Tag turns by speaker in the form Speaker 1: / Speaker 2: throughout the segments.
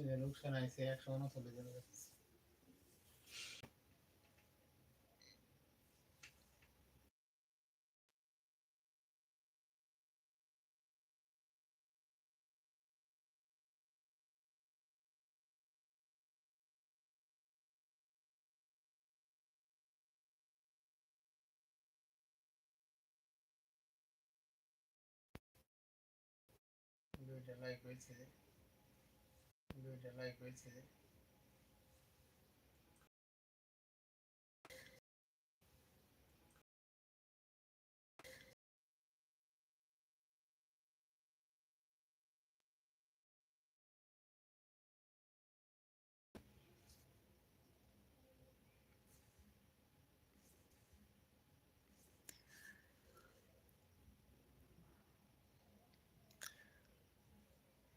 Speaker 1: যে লোকসান আইছে একশো উনচল্লিশ জন দুইটা লাইক হয়েছে দুইটা লাইক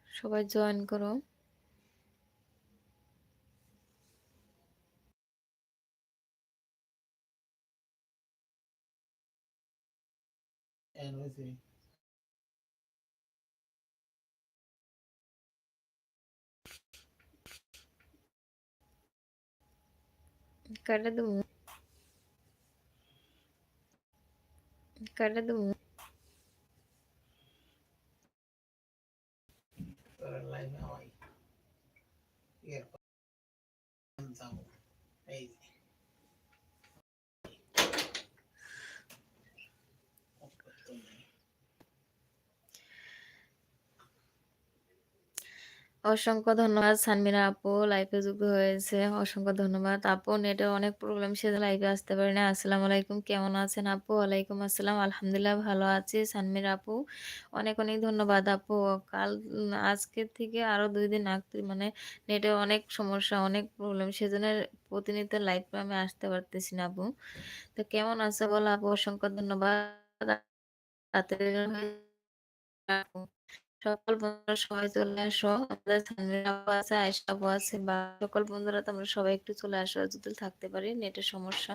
Speaker 2: সবাই জয়েন করো।
Speaker 1: এন হয়েছে
Speaker 2: কাটা দেবো কাটা দেবো
Speaker 1: তোর লাইভে হয় এরপর যাব এই যে
Speaker 2: অসংখ্য ধন্যবাদ সানমিরা আপু লাইফে যুক্ত হয়েছে। অসংখ্য ধন্যবাদ। আপু নেটের অনেক প্রবলেম সে লাইভে আসতে পারি না আসসালামু আলাইকুম, কেমন আছেন আপু? ওয়ালাইকুম আসসালাম, আলহামদুলিল্লাহ ভালো আছি সানমিরা আপু। অনেক অনেক ধন্যবাদ আপু। কাল আজকের থেকে আরও দুই দিন আগে মানে নেটে অনেক সমস্যা, অনেক প্রবলেম সেজন্য প্রতিনিয়ত লাইভ আমি আসতে পারতেছি না আপু। তো কেমন আছে বলো আপু? অসংখ্য ধন্যবাদ। সকল বন্ধুরা সবাই চলে আসো। আমাদের আছে, আয়েশা আছে, বা সকল বন্ধুরা তোমরা সবাই একটু চলে আসো, যদি থাকতে পারি নেটের সমস্যা।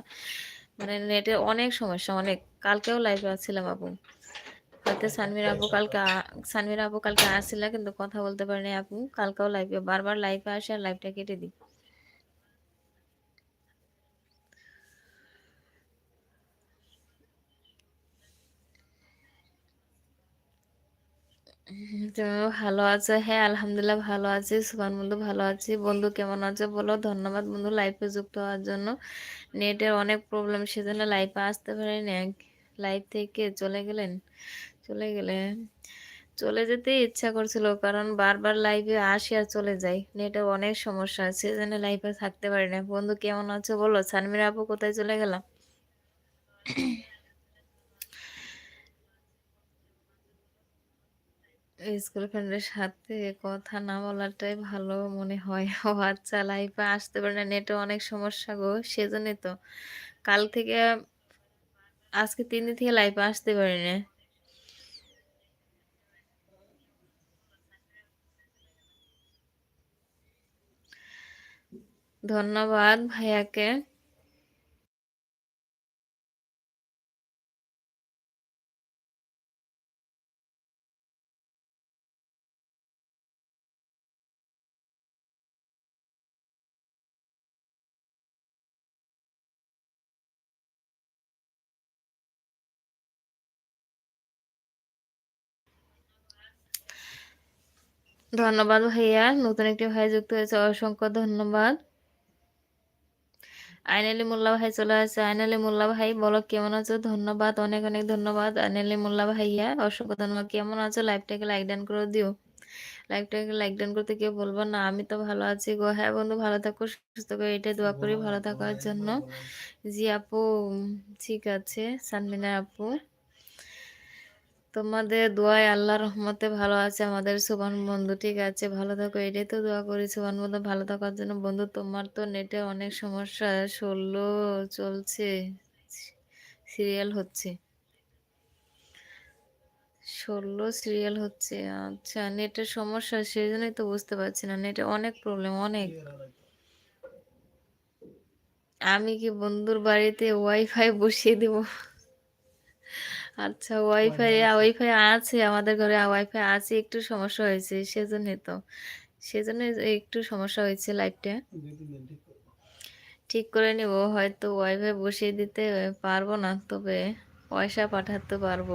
Speaker 2: মানে নেটের অনেক সমস্যা, অনেক। কালকেও লাইভে আছিলাম আপু হয়তো সানমির আপু কালকে সানমিরা আপু কালকে আসছিল কিন্তু কথা বলতে পারিনি আপু কালকেও লাইভে বারবার লাইভে আসে আর লাইভটা কেটে দিই। তুমি ভালো আছো? হ্যাঁ আলহামদুলিল্লাহ ভালো আছি। সুবান বন্ধু ভালো আছি। বন্ধু কেমন আছো বলো? ধন্যবাদ বন্ধু লাইফে যুক্ত হওয়ার জন্য। নেটের অনেক প্রবলেম সেজন্য লাইফে আসতে পারিনি। লাইফ থেকে চলে গেলেন চলে গেলেন। চলে যেতে ইচ্ছা করছিল, কারণ বারবার লাইভে আসি আর চলে যাই। নেটে অনেক সমস্যা আছে, সেজন্য লাইফে থাকতে পারি না বন্ধু কেমন আছো বলো? সানমিরা আপু কোথায় চলে গেলাম স্কুল ফ্রেন্ডের সাথে কথা না বলাটাই ভালো মনে হয়। ও আচ্ছা লাইফে আসতে পারে না, নেটে অনেক সমস্যা গো, সেজন্যই তো। কাল থেকে আজকে তিন দিন থেকে লাইফে আসতে পারি না। ধন্যবাদ ভাইয়াকে। ধন্যবাদ ভাইয়া। নতুন একটি ভাই যুক্ত হয়েছে, অসংখ্য ধন্যবাদ। আইনালি মোল্লা ভাই চলে আসছে। আইনালি মোল্লা ভাই, বলো কেমন আছো? ধন্যবাদ, অনেক অনেক ধন্যবাদ। আইনালি মোল্লা ভাইয়া, অসংখ্য ধন্যবাদ। কেমন আছো? লাইভটাকে লাইক ডান করে দিও। লাইভটাকে লাইক ডান করতে কেউ বলব না, আমি তো ভালো আছি গো। হ্যাঁ বন্ধু, ভালো থাকো, সুস্থ করে এটাই দোয়া করি ভালো থাকার জন্য। জি আপু, ঠিক আছে, সানমিনা আপু। তোমাদের দোয়ায় আল্লাহর রহমতে ভালো আছে আমাদের সুবান বন্ধু, ঠিক আছে? ভালো থাকো, এটাই তো দোয়া করি সুবান বন্ধু, ভালো থাকার জন্য। বন্ধু, তোমার তো নেটে অনেক সমস্যা, ষোলো চলছে, সিরিয়াল হচ্ছে। ষোলো সিরিয়াল হচ্ছে আচ্ছা নেটের সমস্যা সেই জন্যই তো বুঝতে পারছি না, নেটে অনেক প্রবলেম অনেক। আমি কি বন্ধুর বাড়িতে ওয়াইফাই বসিয়ে দিব? আচ্ছা ওয়াইফাই ওয়াইফাই আছে আমাদের ঘরে ওয়াইফাই আছে একটু সমস্যা হয়েছে সেজন্যই তো সেজন্য একটু সমস্যা হয়েছে
Speaker 1: ঠিক
Speaker 2: ঠিক করে নিব। হয়তো ওয়াইফাই বসিয়ে দিতে পারব না। তবে পয়সা পাঠাতে পারব।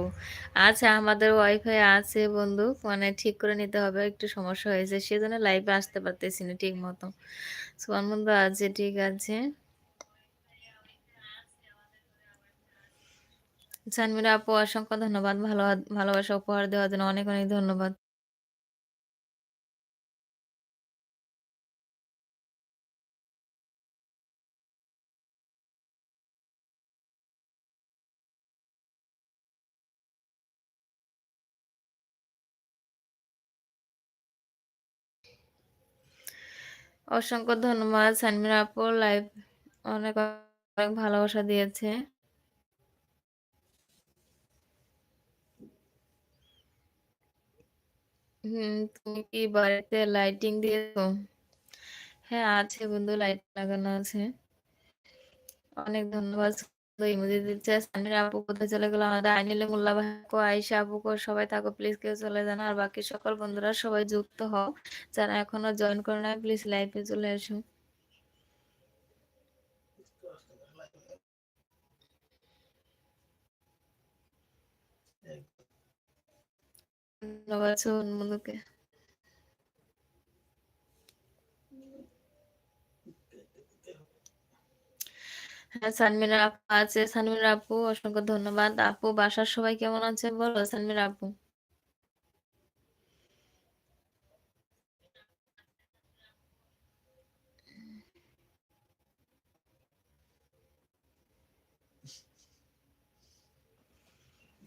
Speaker 2: আচ্ছা আমাদের ওয়াইফাই আছে বন্ধু। মানে ঠিক করে নিতে হবে। একটু সমস্যা হয়েছে। সেজন্য লাইভে আসতে পারতেছি না ঠিক মতো। সুমান বন্ধু আছে ঠিক আছে। সানমিরা আপু অসংখ্য ধন্যবাদ। ভালো ভালোবাসা উপহার দেওয়ার জন্য অনেক, অনেক ধন্যবাদ। অসংখ্য ধন্যবাদ সানমিরা আপু লাইভ অনেক, অনেক ভালোবাসা দিয়েছে। হুম, তুমি কি বাড়িতে লাইটিং দিয়েছ? হ্যাঁ, আছে বন্ধু লাইট লাগানো আছে। অনেক ধন্যবাদ ইমোজি দিচ্ছে। সানমিরা আপু কোথায় চলে গেল? আমাদের আইনুল মোল্লা ভাই কো আয়েশা আপু সবাই থাকো প্লিজ কেউ চলে যান আর বাকি সকল বন্ধুরা সবাই যুক্ত হও। যারা এখনও জয়েন করে নাই প্লিজ লাইভে চলে আসো। ধন্যবাদ সুমন বন্ধুকে। হ্যাঁ, সানমিরা আপু আছে। সানমিরা আপু অসংখ্য ধন্যবাদ। আপু বাসার সবাই কেমন আছে বলো সানমিরা আপু?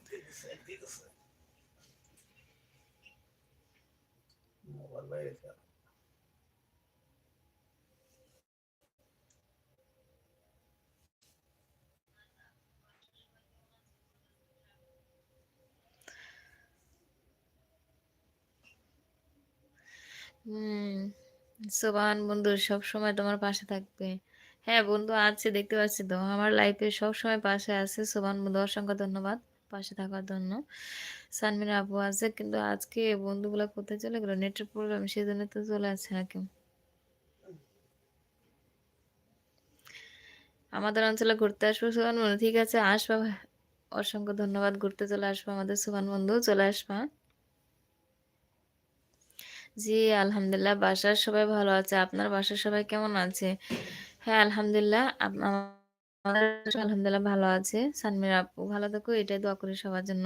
Speaker 1: দিতেছে দিতেছে মোবাইল বাইরে
Speaker 2: হুম, সোবাহান বন্ধু সবসময় তোমার পাশে থাকবে। হ্যাঁ, বন্ধু আছে দেখতে পাচ্ছি তো। আমার লাইফে সবসময় পাশে আছে। সোবাহান বন্ধু অসংখ্য ধন্যবাদ পাশে থাকার জন্য। সানমিরা আপু আছে কিন্তু আজকে বন্ধুগুলা কোথায় চলে গেল? নেটের প্রবলেম সেজন্য তো চলে আসছে না কেউ। আমাদের অঞ্চলে ঘুরতে আসব সোবান বন্ধু। ঠিক আছে আসবা। অসংখ্য ধন্যবাদ ঘুরতে চলে আসব আমাদের সোবান বন্ধু চলে আসবা। জি, আলহামদুলিল্লাহ বাসার সবাই ভালো আছে। আপনার বাসার সবাই কেমন আছে? হ্যাঁ, আলহামদুলিল্লাহ আলহামদুলিল্লাহ ভালো আছে। সানমিরা আপু ভালো থেকো এটাই দোয়া করি সবার জন্য।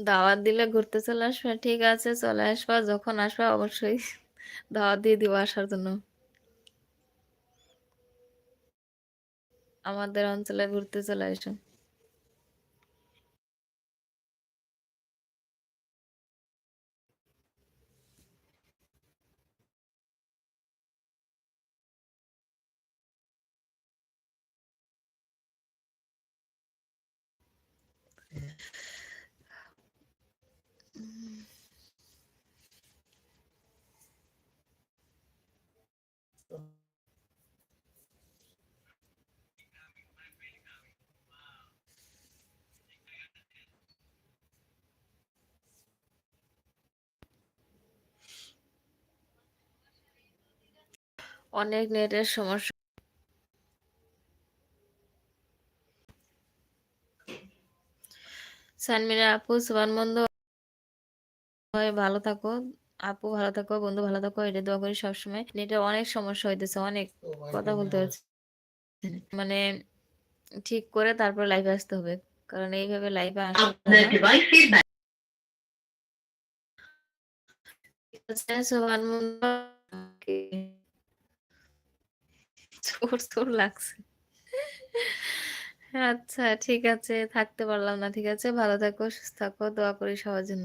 Speaker 2: দাওয়াত দিলে ঘুরতে চলে আসবে। ঠিক আছে, চলে আসবা। যখন আসবা অবশ্যই দাওয়াত দিয়ে দিব আসার জন্য। আমাদের অঞ্চলে ঘুরতে চলে আসো। অনেক নেটের সমস্যা। সানমিরা আপু সুবান বন্ধু ভালো থাকো। আপু ভালো থাকো, বন্ধু ভালো থাকো। এটা দোয়া করি সবসময়। নেটের অনেক সমস্যা হইতেছে। অনেক কথা বলতে হচ্ছে। মানে ঠিক করে তারপর লাইভে আসতে হবে। কারণ এইভাবে লাইভে আসা
Speaker 3: আপনার ডিভাইস ফিডব্যাক
Speaker 2: ঠিক আছে সুবান বন্ধু চোর, চোর লাগছে। আচ্ছা ঠিক আছে থাকতে পারলাম না। ঠিক আছে ভালো থাকো, সুস্থ থাকো। দোয়া করি সবার জন্য।